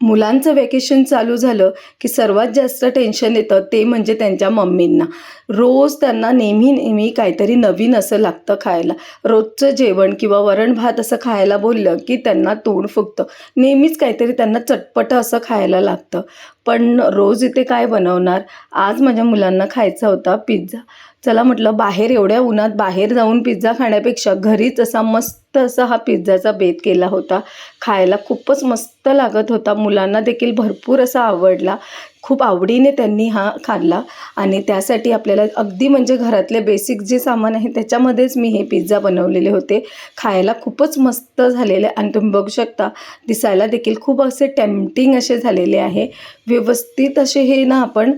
मुलांचं वेकेशन चालू झालं की सर्वात जास्त टेन्शन येतं ते म्हणजे त्यांच्या मम्मींना. रोज त्यांना नेहमी नेहमी काहीतरी नवीन असं लागतं खायला. रोजचं जेवण किंवा वरण भात असं खायला बोललं की त्यांना तोंड फुगतं. नेहमीच काहीतरी त्यांना चटपटं असं खायला लागतं. पण रोज इथे काय बनवणार? आज माझ्या मुलांना खायचा होता पिझ्झा चला म्हटलं बाहेर एवढ्या उन्हात बाहेर जाऊन पिझ्झा खाण्यापेक्षा घरीच असा मस्त असा हा पिझ्झाचा बेत केला होता. खायला खूपच मस्त लागत होता. मुलांना देखील भरपूर असा आवडला. खूप आवडीने त्यांनी हा खाल्ला. आणि त्यासाठी आपल्याला अगदी म्हणजे घरातले बेसिक जे सामान आहे त्याच्यामध्येच मी हे पिझ्झा बनवलेले होते. खायला खूपच मस्त झालेले आणि तुम्ही बघू शकता दिसायला देखील खूप असे टेम्पटिंग असे झालेले आहे. व्यवस्थित असे हे ना आपण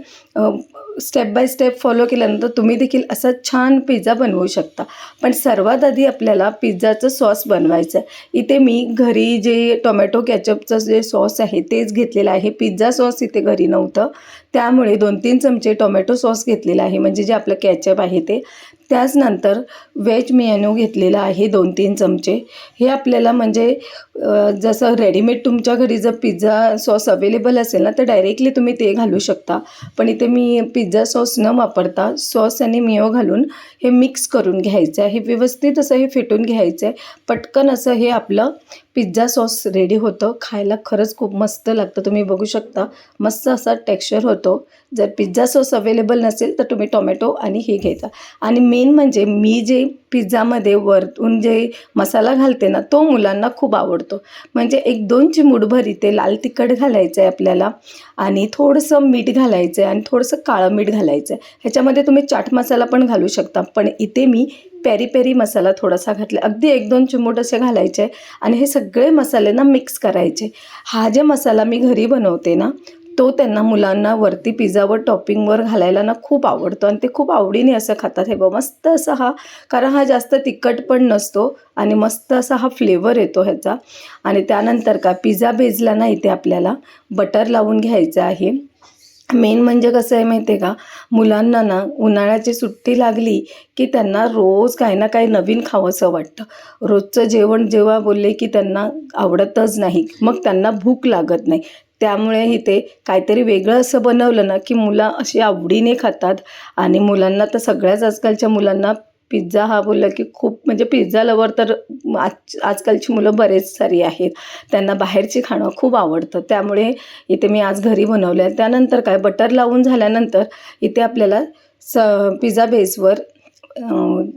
स्टेप बाय स्टेप फॉलो केल्यानंतर तुम्ही देखील असा छान पिझ्झा बनवू शकता. पण सर्वात आधी आपल्याला पिझ्झाचं सॉस बनवायचं आहे. इथे मी घरी जे टोमॅटो कॅचअपचं जे सॉस आहे तेच घेतलेलं आहे. पिझ्झा सॉस इथे घरी नव्हतं. त्यामुळे दोन तीन चमचे टोमॅटो सॉस घेतलेला आहे. म्हणजे जे आपलं कॅचअप आहे ते. त्याचनंतर व्हेज मेनू घेतलेला आहे दोन तीन चमचे. हे आपल्याला म्हणजे जसं रेडीमेड तुमच्या घरी जर पिझ्झा सॉस अवेलेबल असेल ना तर डायरेक्टली तुम्ही ते घालू शकता. पण इथे मी पिझ्झा सॉस न वापरता सॉस आणि मिओ घालून हे मिक्स करून घ्यायचं आहे. हे व्यवस्थित असं हे फेटून घ्यायचं आहे. पटकन असं हे आपलं पिझ्झा सॉस रेडी होतं. खायला खरंच खूप मस्त लागतं. तुम्ही बघू शकता. मस्त असा टेक्स्चर होतो. जर पिझ्झा सॉस अवेलेबल नसेल तर तुम्ही टोमॅटो आणि हे घ्यायचा. आणि मेन म्हणजे मी जे पिझ्झामध्ये वरतून जे मसाला घालते ना तो मुलांना खूप आवडतो. म्हणजे एक दोन चिमूटभर इथे लाल तिखट घालायचं आहे आपल्याला आणि थोडंसं मीठ घालायचं आहे आणि थोडंसं काळं मीठ घालायचं आहे ह्याच्यामध्ये तुम्ही चाट मसाला पण घालू शकता पण इथे मी पेरी पेरी मसाला थोडासा घातला. अगदी एक दोन चिमूट असे घालायचे आणि हे सगळे मसाले ना मिक्स करायचे. हा जे मसाला मी घरी बनवते ना तो त्यांना मुलांना वरती पिझ्झावर टॉपिंगवर घालायला ना खूप आवडतो आणि ते खूप आवडीने असं खातात. हे बघ मस्त असा हा कारण हा जास्त तिखट पण नसतो आणि मस्त असा हा फ्लेवर येतो ह्याचा. आणि त्यानंतर का पिझ्झा बेजला ना इथे आपल्याला बटर लावून घ्यायचं आहे. मेन म्हणजे कसं आहे माहिती आहे का मुलांना ना उन्हाळ्याची सुट्टी लागली की त्यांना रोज काही ना काही नवीन खावंसं वाटतं. रोजचं जेवण जेव्हा बोलले की त्यांना आवडतच नाही मग त्यांना भूक लागत नाही. त्यामुळे इथे काहीतरी वेगळं असं बनवलं ना की मुलं अशी आवडीने खातात. आणि मुलांना तर सगळ्याच आजकालच्या मुलांना पिझ्झा हा बोलला की खूप म्हणजे पिझ्झा लवर तर आज आजकालची मुलं बरेच सारी आहेत. त्यांना बाहेरची खाणं खूप आवडतं. त्यामुळे इथे मी आज घरी बनवलं आहे त्यानंतर काय बटर लावून झाल्यानंतर इथे आपल्याला स पिझ्झा बेसवर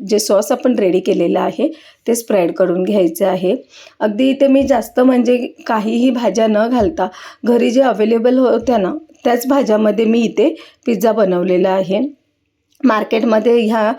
जे सॉस आपण रेडी केलेलं आहे ते स्प्रेड करून घ्यायचं आहे. अगदी इथे मी जास्त म्हणजे काहीही भाज्या न घालता घरी जे अवेलेबल होत्या ना त्याच भाज्यामध्ये मी इथे पिझ्झा बनवलेला आहे. मार्केटमध्ये ह्या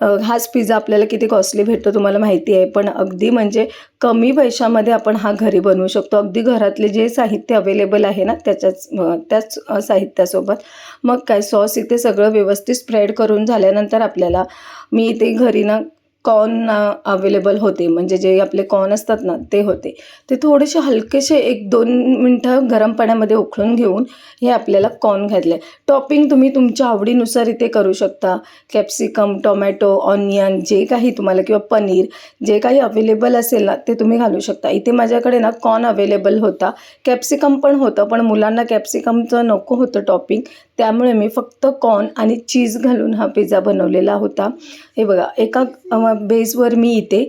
हाच पिझ्झा आपल्याला किती कॉस्टली भेटतो तुम्हाला माहिती आहे. पण अगदी म्हणजे कमी पैशामध्ये आपण हा घरी बनवू शकतो. अगदी घरातले जे साहित्य अवेलेबल आहे ना त्याच्याच त्याच साहित्यासोबत. मग काय सॉस इथे सगळं व्यवस्थित स्प्रेड करून झाल्यानंतर आपल्याला मी इथे घरी ना कॉर्न अवेलेबल होते. म्हणजे जे आपले कॉर्न असतात ना ते होते. ते थोडेसे हलकेसे एक दोन मिनटं गरम पाण्यामध्ये उकळून घेऊन हे आपल्याला कॉर्न घातले टॉपिंग तुम्ही तुमच्या आवडीनुसार इथे करू शकता. कॅप्सिकम टोमॅटो ऑनियन जे काही तुम्हाला किंवा पनीर जे काही अवेलेबल असेल ना ते तुम्ही घालू शकता. इथे माझ्याकडे ना कॉर्न अवेलेबल होता. कॅप्सिकम पण होतं पण मुलांना कॅप्सिकमचं नको होतं टॉपिंग. त्यामुळे मी फक्त कॉर्न आणि चीज घालून हा पिझ्झा बनवलेला होता. हे बघा एका बेसवर मी इथे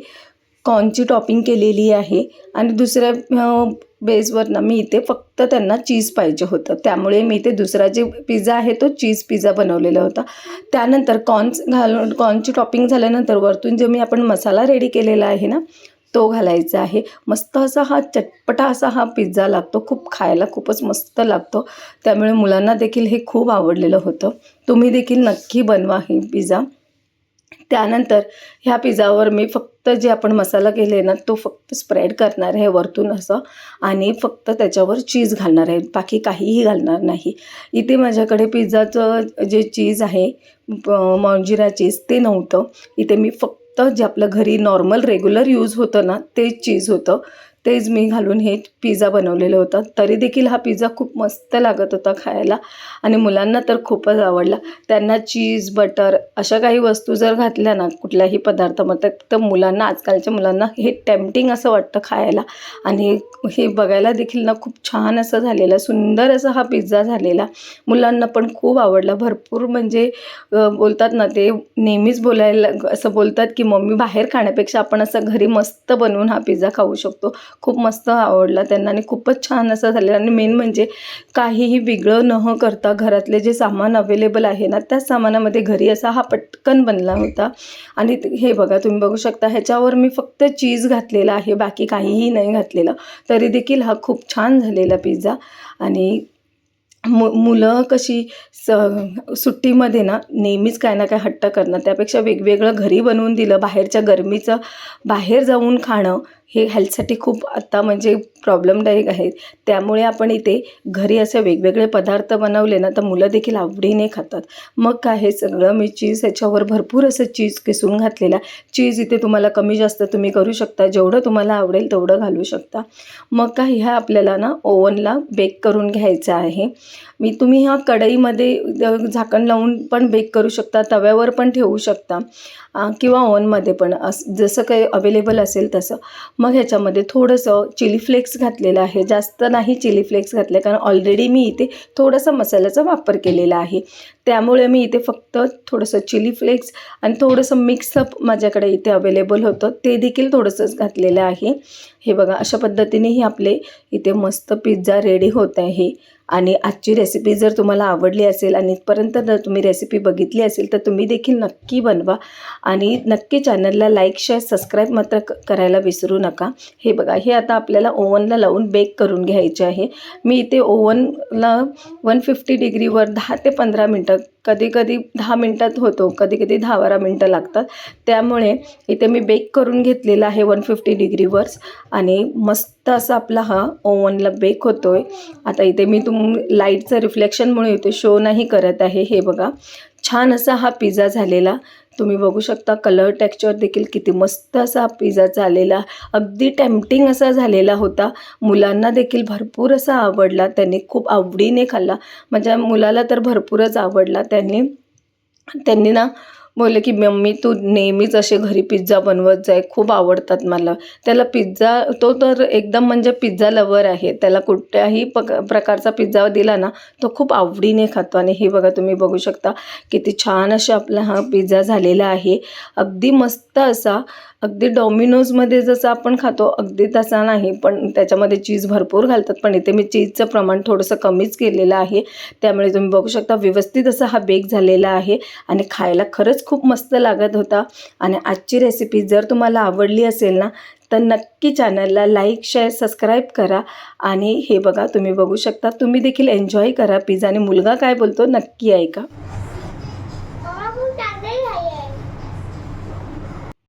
कॉर्नची टॉपिंग केलेली आहे आणि दुसऱ्या बेसवर ना मी इथे फक्त त्यांना चीज पाहिजे होतं. त्यामुळे मी इथे दुसरा जे पिझ्झा आहे तो चीज पिझ्झा बनवलेला होता. त्यानंतर कॉर्न्स घालून कॉर्नची टॉपिंग झाल्यानंतर वरतून जो मी आपण मसाला रेडी केलेला आहे ना तो घालायचा आहे. मस्त असा हा चटपटा असा हा पिझ्झा लागतो. खूप खायला खूपच मस्त लागतो. त्यामुळे मुलांना देखील हे खूप आवडलेलं होतं. तुम्ही देखील नक्की बनवा हे पिझ्झा. त्यानंतर ह्या पिझ्झावर मी फक्त जे आपण मसाला केले ना तो फक्त स्प्रेड करणार आहे वरतून असं. आणि फक्त त्याच्यावर चीज घालणार आहे. बाकी काहीही घालणार नाही. इथे माझ्याकडे पिझ्झाचं जे चीज आहे मॉन्जिरा चीज ते नव्हतं. इथे मी फक्त तर जे आपलं घरी नॉर्मल रेग्युलर यूज होतं ना तेच चीज होतं. तेच मी घालून हे पिझ्झा बनवलेलं होतं. तरी देखील हा पिझ्झा खूप मस्त लागत होता खायला. आणि मुलांना तर खूपच आवडला. त्यांना चीज बटर अशा काही वस्तू जर घातल्या ना कुठल्याही पदार्थामध्ये तर मुलांना आजकालच्या मुलांना हे टेम्पटिंग असं वाटतं खायला. आणि हे बघायला देखील ना खूप छान असं झालेलं सुंदर असा हा पिझ्झा झालेला. मुलांना पण खूप आवडला. भरपूर म्हणजे बोलतात ना ते नेहमीच बोलायला असं बोलतात की मम्मी बाहेर खाण्यापेक्षा आपण असं घरी मस्त बनवून हा पिझ्झा खाऊ शकतो. खूप मस्त आवडला त्यांना आणि खूपच छान असं झालेलं. आणि मेन म्हणजे काहीही वेगळं न करता घरातले जे सामान अवेलेबल आहे ना त्याच सामानामध्ये घरी असा हा पटकन बनला होता. आणि हे बघा तुम्ही बघू शकता ह्याच्यावर मी फक्त चीज घातलेला आहे बाकी काहीही नाही घातलेलं. तरी देखील हा खूप छान झालेला पिझ्झा आणि मु मुलं कशी स सुट्टीमध्ये ना नेहमीच काय ना काय हट्ट करणं त्यापेक्षा वेगवेगळं घरी बनवून दिलं बाहेरच्या गरमीचं बाहेर जाऊन खाणं हे हेल्थसाठी खूप आत्ता म्हणजे प्रॉब्लेमदायक आहे त्यामुळे आपण इथे घरी असे वेगवेगळे पदार्थ बनवले ना तर मुलं देखील आवडीने खातात. मग काय हे सगळं मी चीज ह्याच्यावर भरपूर असं चीज किसून घातलेला चीज इथे तुम्हाला कमी जास्त तुम्ही करू शकता. जेवढं तुम्हाला आवडेल तेवढं घालू शकता. मग काय ह्या आपल्याला ना ओव्हनला बेक करून घ्यायचं आहे. मी तुम्ही ह्या कढईमध्ये झाकण लावून पण बेक करू शकता तव्यावर पण ठेवू शकता किंवा ओव्हनमध्ये पण. अस जसं काही अवेलेबल असेल तसं. मग ह्याच्यामध्ये थोडंसं चिली फ्लेक्स घातलेलं आहे. जास्त नाही चिली फ्लेक्स घातले कारण ऑलरेडी मी इथे थोडासा मसाल्याचा वापर केलेला आहे. त्यामुळे मी इथे फक्त थोडंसं चिली फ्लेक्स आणि थोडंसं मिक्सअप माझ्याकडे इथे अवेलेबल होतं. ते देखील थोडंसंच घातलेलं आहे. हे बघा अशा पद्धतीने ही आपले इथे मस्त पिझ्झा रेडी होत आहे. आणि आजची रेसिपी जर तुम्हाला आवडली असेल आणि इथपर्यंत जर तुम्ही रेसिपी बघितली असेल तर तुम्ही देखील नक्की बनवा. आणि नक्की चॅनलला लाईक शेअर सबस्क्राईब मात्र क- करायला विसरू नका. हे बघा हे आता आपल्याला ओव्हनला लावून बेक करून घ्यायचे आहे. मी इथे ओव्हनला वन फिफ्टी डिग्रीवर दहा ते पंधरा मिनटं कधी कधी दहा मिनटात होतो कधी कधी दहा बारा मिनटं लागतात. त्यामुळे इथे मी बेक करून घेतलेला आहे वन फिफ्टी डिग्रीवरच आणि मस्त असा आपला हा ओव्हनला बेक होतो आहे आता इथे मी तुम लाईटचं रिफ्लेक्शनमुळे इथे शो नाही करत आहे. हे बघा छान असा हा पिझ्झा झालेला. तुम्ही बघू शकता कलर टेक्स्चर देखील किती मस्त असा हा पिझ्झा झालेला अगदी टेम्पटिंग असा झालेला होता. मुलांना देखील भरपूर असा आवडला त्यांनी खूप आवडीने खाल्ला. माझ्या मुलाला तर भरपूरच आवडला. त्यांनी त्यांनी ना बोलले की मम्मी तू नेहमीच असे घरी पिझ्झा बनवत जाय खूप आवडतात मला. त्याला पिझ्झा तो तर एकदम म्हणजे पिझ्झा लवर आहे. त्याला कुठल्याही पक प्रकारचा पिझ्झा दिला ना तो खूप आवडीने खातो. आणि हे बघा तुम्ही बघू शकता किती छान असा आपला हा पिझ्झा झालेला आहे. अगदी मस्त असा अगदी डॉमिनोजमध्ये जसं आपण खातो अगदी तसा नाही. पण त्याच्यामध्ये चीज भरपूर घालतात. पण इथे मी चीजचं प्रमाण थोडंसं कमीच केलेलं आहे. त्यामुळे तुम्ही बघू शकता व्यवस्थित असा हा बेक झालेला आहे. आणि खायला खरंच खरंच खूप मस्त लागत होता. आणि आजची रेसिपी जर तुम्हाला आवडली असेल ना तर नक्की चॅनलला लाईक शेअर सबस्क्राईब करा. आणि हे बघा तुम्ही बघू शकता. तुम्ही देखील एन्जॉय करा. पिझ्झा आणि मुलगा काय बोलतो नक्की ऐका.